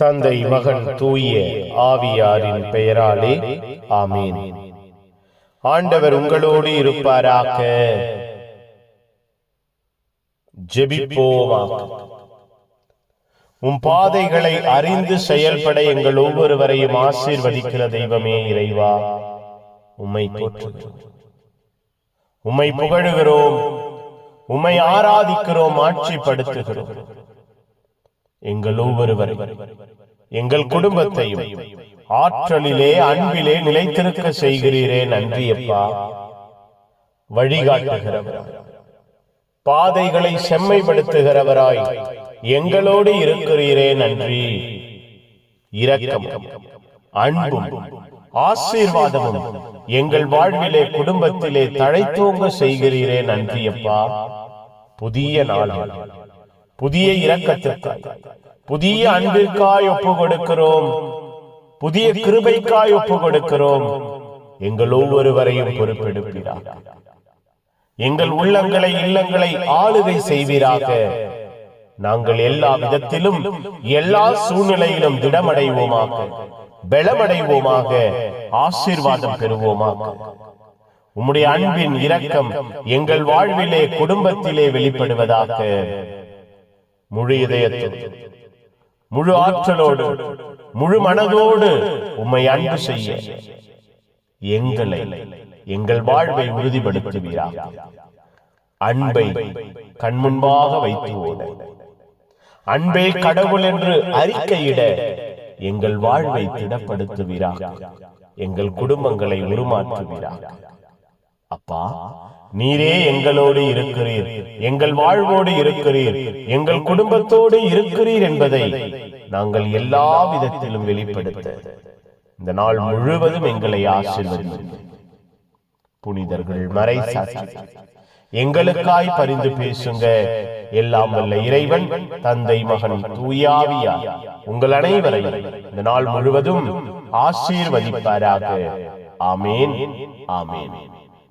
தந்தை மகன் தூய ஆவியாரின் பெயராலே ஆமீன். ஆண்டவர் உங்களோடு இருப்பாராக. ஜெபிப்போமாக உம் பாதைகளை அறிந்து செயல்பட எங்கள் ஒவ்வொருவரையும் ஆசீர்வதிக்கிற தெய்வமே இறைவா. உம்மை போற்றுகிறோம். உம்மை புகழுகிறோம். உம்மை ஆராதிக்கிறோம். ஆட்சிப்படுத்துகிறோம். எங்கள் ஒவ்வொருவர் எங்கள் குடும்பத்தையும் ஆற்றலிலே அன்பிலே நிலைத்திருக்க செய்கிறீரே நன்றி அப்பா வழிகாட்டுகிறவர் பாதைகளை செம்மைப்படுத்துகிறவராய் எங்களோடு இருக்கிறீரே நன்றி. இரக்கம் அன்பும் ஆசீர்வாதமும் எங்கள் வாழ்விலே குடும்பத்திலே தழைத்தோங்க செய்கிறீரே நன்றி அப்பா புதிய நாளால் புதிய இரக்கத்திற்காய். புதிய அன்பிற்காய் ஒப்பு கொடுக்கிறோம் புதிய கிருபைக்காய் ஒப்பு கொடுக்கிறோம் எங்கள் ஒவ்வொருவரையும் பொறுப்பெடுப்பீராக. எங்கள் உள்ளங்களை இல்லங்களை ஆளுகை செய்வீராக. நாங்கள் எல்லா விதத்திலும் எல்லா சூழ்நிலையிலும் திடமடைவோமாக. பலமடைவோமாக. ஆசீர்வாதம் பெறுவோமாக. உம்முடைய அன்பின் இரக்கம் எங்கள் வாழ்விலே குடும்பத்திலே வெளிப்படுவதாக. முழு இதயத்தோடு. முழு ஆற்றலோடு முழு மனதோடு உம்மை அன்பு செய்ய எங்களை எங்கள் வாழ்வை உறுதிப்படுத்துவீராக. அன்பை கண்முன்பாக வைத்து ஓட. அன்பே கடவுள் என்று அறிக்கையிட எங்கள் வாழ்வை திடப்படுத்துவீராக. எங்கள் குடும்பங்களை உருமாற்றுவீராக. அப்பா நீரே எங்களோடு இருக்கிறீர். எங்கள் வாழ்வோடு இருக்கிறீர். எங்கள் குடும்பத்தோடு இருக்கிறீர் என்பதை நாங்கள் எல்லா விதத்திலும் வெளிப்படுத்த. இந்த நாள் முழுவதும் எங்களை ஆசீர்வதியும் புனிதர்கள் மறை எங்களுக்காய் பரிந்து பேசுங்க. எல்லாம் வல்ல இறைவன் தந்தை மகன் தூயாவியா. உங்கள் அனைவரையும் இந்த நாள் முழுவதும் ஆசீர்வதிப்பாராக. ஆமேன். ஆமேன்.